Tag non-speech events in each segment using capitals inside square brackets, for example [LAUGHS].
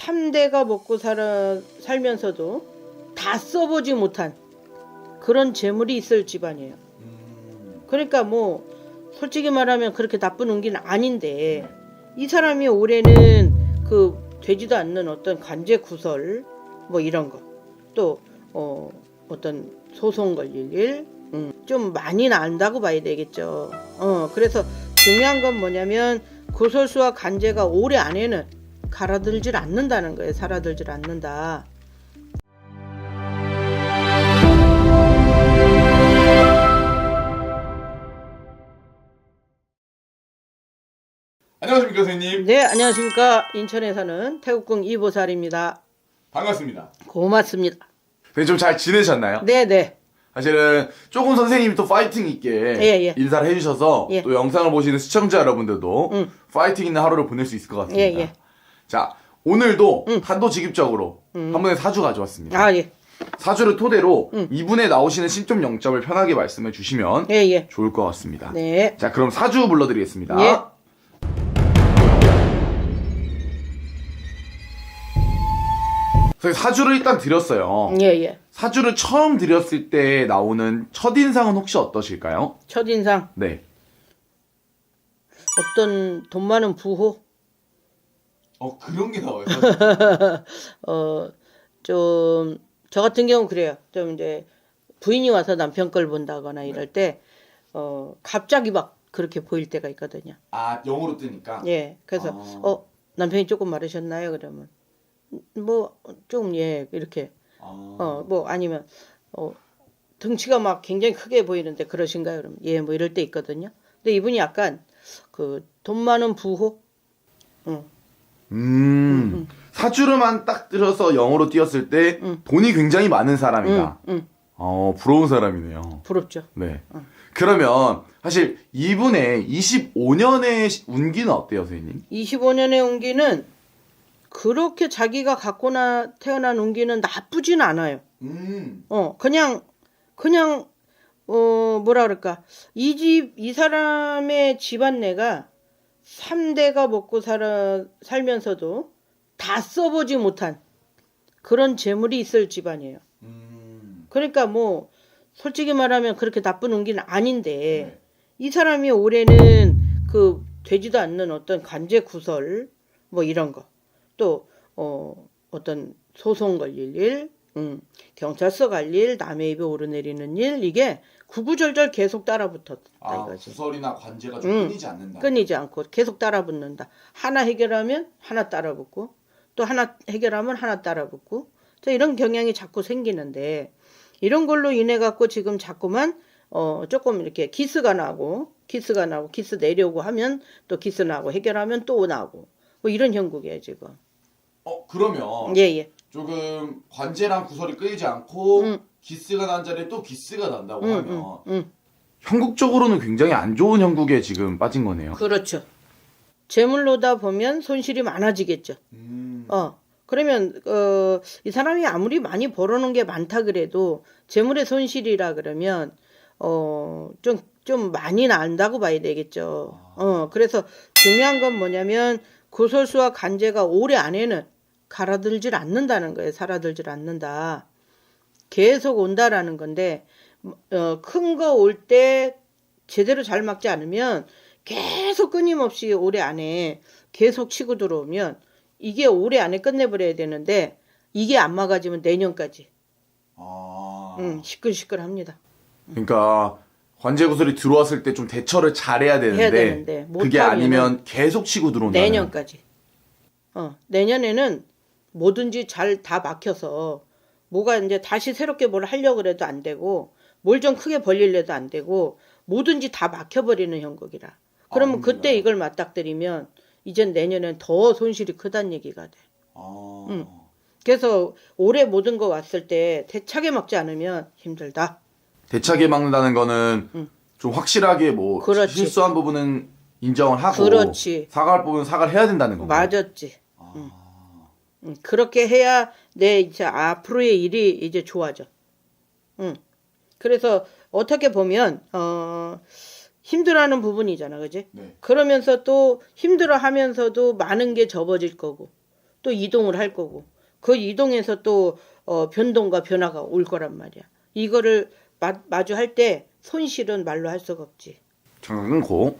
3대가 먹고 살아, 살면서도 다 써보지 못한 그런 재물이 있을 집안이에요. 음, 그러니까 뭐 솔직히 말하면 그렇게 나쁜 운기는 아닌데 이 사람이 올해는 그 되지도 않는 어떤 관제 구설 뭐 이런 거또 어, 어떤 소송 걸릴 일, 음, 좀 많이 난다고 봐야 되겠죠. 어, 그래서 중요한 건 뭐냐면 구설수와 관제가 올해 안에는 갈아들질 않는다는 거예요. 살아들질 않는다. 안녕하십니까 선생님 네, 안녕하십니까. 인천에 사는 태국궁 이보살입니다. 반갑습니다. 고맙습니다. 선생님 좀 잘 지내셨나요? 네, 네. 사실은 조금 선생님이 또 파이팅 있게 예, 예. 인사를 해주셔서 예. 또 영상을 보시는 시청자 여러분들도 음. 파이팅 있는 하루를 보낼 수 있을 것 같습니다. 예, 예. 자 오늘도 단도직입적으로 한 분의 사주 가져왔습니다. 아, 예. 사주를 토대로 이분에 나오시는 신점 영점을 편하게 말씀해 주시면 예, 예. 좋을 것 같습니다. 네. 자 그럼 사주 불러드리겠습니다. 예. 사주를 일단 드렸어요. 예, 예. 사주를 처음 드렸을 때 나오는 첫인상은 혹시 어떠실까요? 첫인상. 네. 어떤 돈 많은 부호? 어 그런 게 나와요. [LAUGHS] 어, 좀, 저 같은 경우는 그래요. 좀 이제 부인이 와서 남편 걸 본다거나 이럴 때, 어, 갑자기 막 그렇게 보일 때가 있거든요. 아 영어로 뜨니까. 예. 그래서, 아. 어, 남편이 조금 마르셨나요? 그러면, 뭐, 좀, 예, 이렇게. 아. 어, 뭐, 아니면, 어, 등치가 막 굉장히 크게 보이는데 그러신가요? 그럼, 예, 뭐 이럴 때 있거든요. 근데 이분이 약간, 그, 돈 많은 부호? 응. 음. 사주로만 딱 들어서 영어로 띄었을 때 돈이 굉장히 많은 사람이다. 응, 응. 어 부러운 사람이네요. 부럽죠. 네. 그러면 사실 이분의 25년의 운기는 어때요, 선생님? 25년의 운기는 그렇게 자기가 갖고나 태어난 운기는 나쁘진 않아요. 음. 어, 그냥, 그냥, 어, 뭐라 그럴까. 이 집, 이 사람의 집안내가 3대가 먹고 살아, 살면서도 다 써보지 못한 그런 재물이 있을 집안이에요. 음. 그러니까 뭐, 솔직히 말하면 그렇게 나쁜 운기는 아닌데, 네. 이 사람이 올해는 그 되지도 않는 어떤 관제 구설 뭐 이런 거 또 어, 어떤 소송 걸릴 일, 음, 경찰서 갈 일, 남의 입에 오르내리는 일 이게 구구절절 계속 따라붙었다 아, 이거지. 구설이나 관제가 좀 음. 끊이지 않는다. 끊이지 않고 계속 따라붙는다. 하나 해결하면 하나 따라붙고 또 하나 해결하면 하나 따라붙고 자, 이런 경향이 자꾸 생기는데 이런 걸로 인해 갖고 지금 자꾸만 어 조금 이렇게 기스가 나고 기스가 나고 기스 내려오고 하면 또 기스 나고 해결하면 또 나고 뭐 이런 형국이에요 지금. 어, 그러면 예 예. 조금 관제랑 구설이 끊이지 않고 음. 기스가 난 자리에 또 기스가 난다고 응, 하면 응, 응. 형국적으로는 굉장히 안 좋은 형국에 지금 빠진 거네요. 그렇죠. 재물로다 보면 손실이 많아지겠죠. 음. 어. 그러면 어, 이 사람이 아무리 많이 벌어놓은 게 많다 그래도 재물의 손실이라 그러면 어, 좀, 좀 많이 난다고 봐야 되겠죠. 어, 그래서 중요한 건 뭐냐면 구설수와 간제가 올해 안에는 갈아들질 않는다는 거예요. 살아들질 않는다. 계속 온다라는 건데 어, 큰 거 올 때 제대로 잘 막지 않으면 계속 끊임없이 올해 안에 계속 치고 들어오면 이게 올해 안에 끝내버려야 되는데 이게 안 막아지면 내년까지 아. 음, 시끌시끌합니다. 그러니까 관제 구설이 들어왔을 때 좀 대처를 잘해야 되는데, 되는데 그게 아니면 계속 치고 들어온다. 내년까지. 어, 내년에는 뭐든지 잘 다 막혀서 뭐가 이제 다시 새롭게 뭘 하려고 그래도 안 되고 뭘 좀 크게 벌리려도 안 되고 뭐든지 다 막혀버리는 형국이라. 그러면 아, 그때 이걸 맞닥뜨리면 이젠 내년엔 더 손실이 크다는 얘기가 돼. 아. 음. 그래서 올해 모든 거 왔을 때 대차게 막지 않으면 힘들다. 대차게 막는다는 거는 좀 확실하게 뭐 음. 그렇지. 실수한 부분은 인정을 하고 그렇지. 사과할 부분은 사과를 해야 된다는 거고. 맞았지. 음. 음, 그렇게 해야 내 이제 앞으로의 일이 이제 좋아져. 음. 그래서 어떻게 보면 어 힘들어하는 부분이잖아, 그지? 네. 그러면서 또 힘들어하면서도 많은 게 접어질 거고 또 이동을 할 거고 그 이동에서 또 어, 변동과 변화가 올 거란 말이야. 이거를 마, 마주할 때 손실은 말로 할 수가 없지. 잠깐 끊고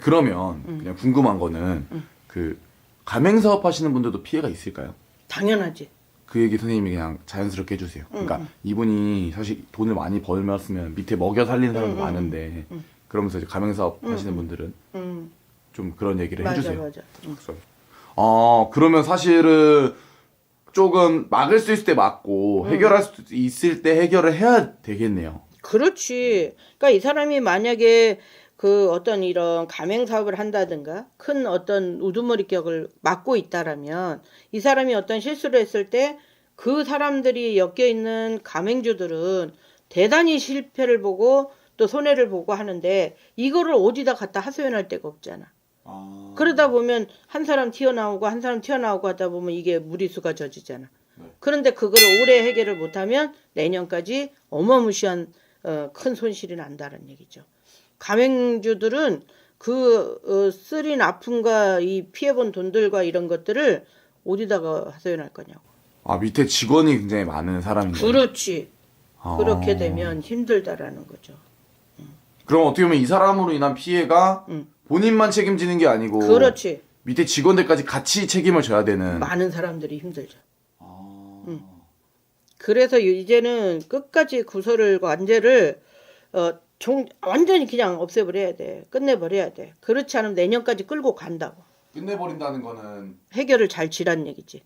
그러면 그냥 궁금한 거는 그 가맹 사업 하시는 분들도 피해가 있을까요? 당연하지. 그 얘기 선생님이 그냥 자연스럽게 해주세요. 그러니까 이분이 사실 돈을 많이 벌었으면 밑에 먹여 살리는 사람도 많은데 그러면서 이제 가맹 사업 하시는 분들은 음, 좀 그런 얘기를 맞아, 해주세요. 맞아. 음. 아 그러면 사실은 조금 막을 수 있을 때 막고 해결할 수 있을 때 해결을 해야 되겠네요. 그렇지. 그러니까 이 사람이 만약에 그 어떤 이런 가맹 사업을 한다든가 큰 어떤 우두머리 격을 맡고 있다라면 이 사람이 어떤 실수를 했을 때 그 사람들이 엮여 있는 가맹주들은 대단히 실패를 보고 또 손해를 보고 하는데 이거를 어디다 갖다 하소연할 데가 없잖아. 아, 그러다 보면 한 사람 튀어나오고 한 사람 튀어나오고 하다 보면 이게 무리수가 져지잖아. 네. 그런데 그거를 올해 해결을 못하면 내년까지 어마무시한 어, 큰 손실이 난다는 얘기죠. 가맹주들은 그 어, 쓰린 아픔과 이 피해본 돈들과 이런 것들을 어디다가 하소연할 거냐고. 아 밑에 직원이 굉장히 많은 사람인. 그렇지. 아. 그렇게 되면 힘들다라는 거죠. 그럼 어떻게 보면 이 사람으로 인한 피해가 응. 본인만 책임지는 게 아니고 그렇지. 밑에 직원들까지 같이 책임을 져야 되는. 많은 사람들이 힘들죠. 아, 그래서 이제는 끝까지 구설을 관제를 어, 종, 완전히 그냥 없애버려야 돼. 끝내버려야 돼. 그렇지 않으면 내년까지 끌고 간다고. 끝내버린다는 거는 해결을 잘 지란 얘기지.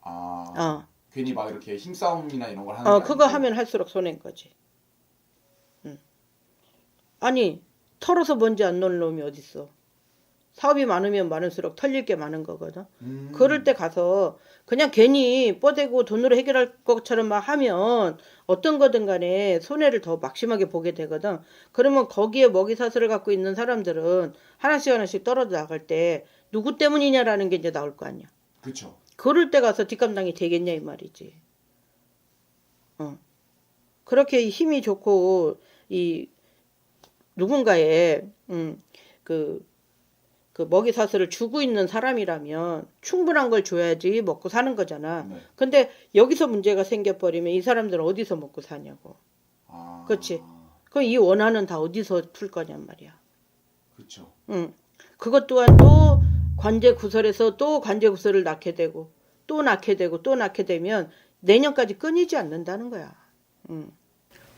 아 어, 괜히 막 이렇게 힘싸움이나 이런 걸 하는 어게 그거 아니고. 하면 할수록 손해인 거지. 응. 아니 털어서 먼지 안 놓을 놈이 어딨어. 사업이 많으면 많을수록 털릴 게 많은 거거든. 음. 그럴 때 가서 그냥 괜히 뻗대고 돈으로 해결할 것처럼 막 하면 어떤 거든 간에 손해를 더 막심하게 보게 되거든. 그러면 거기에 먹이 사슬을 갖고 있는 사람들은 하나씩 하나씩 떨어져 나갈 때 누구 때문이냐라는 게 이제 나올 거 아니야. 그쵸. 그럴 때 가서 뒷감당이 되겠냐 이 말이지. 어. 그렇게 힘이 좋고 이 누군가의 음 그 그 먹이 사슬을 주고 있는 사람이라면 충분한 걸 줘야지 먹고 사는 거잖아. 네. 근데 여기서 문제가 생겨버리면 이 사람들은 어디서 먹고 사냐고. 아, 그치. 그럼 이 원한은 다 어디서 풀 거냔 말이야. 그쵸. 응. 그것 또한 또 관제 구설에서 또 관제 구설을 낳게 되고 또 낳게 되고 또 낳게 되면 내년까지 끊이지 않는다는 거야. 응.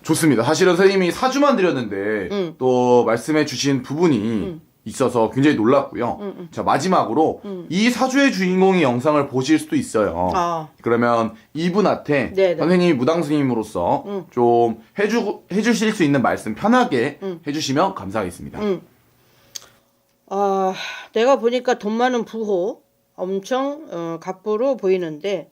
좋습니다. 사실은 선생님이 사주만 드렸는데 응. 또 말씀해 주신 부분이 있어서 굉장히 놀랐고요. 자 마지막으로 이 사주의 주인공의 영상을 보실 수도 있어요. 아, 그러면 이분한테 네네. 선생님이 무당 스님으로서 좀 해주 해주실 수 있는 말씀 편하게 해주시면 감사하겠습니다. 응. 아, 내가 보니까 돈 많은 부호 엄청 어, 갑부로 보이는데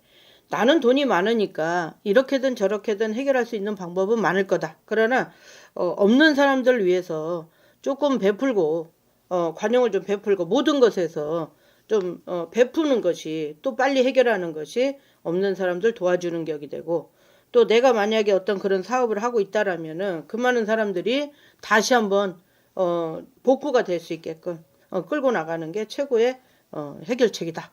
나는 돈이 많으니까 이렇게든 저렇게든 해결할 수 있는 방법은 많을 거다. 그러나 어, 없는 사람들 위해서 조금 베풀고 어, 관용을 좀 베풀고 모든 것에서 좀 어, 베푸는 것이 또 빨리 해결하는 것이 없는 사람들 도와주는 격이 되고 또 내가 만약에 어떤 그런 사업을 하고 있다라면은 그 많은 사람들이 다시 한번 어, 복구가 될 수 있게끔 어, 끌고 나가는 게 최고의 어, 해결책이다.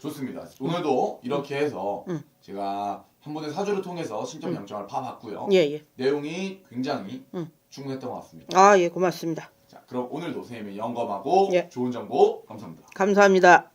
좋습니다. 오늘도 이렇게 해서 제가 한 분의 사주를 통해서 신점 영장을 파봤고요. 예, 예. 내용이 굉장히 충분했던 것 같습니다. 아, 예, 고맙습니다. 자, 그럼 오늘도 선생님이 영검하고 예. 좋은 정보 감사합니다. 감사합니다.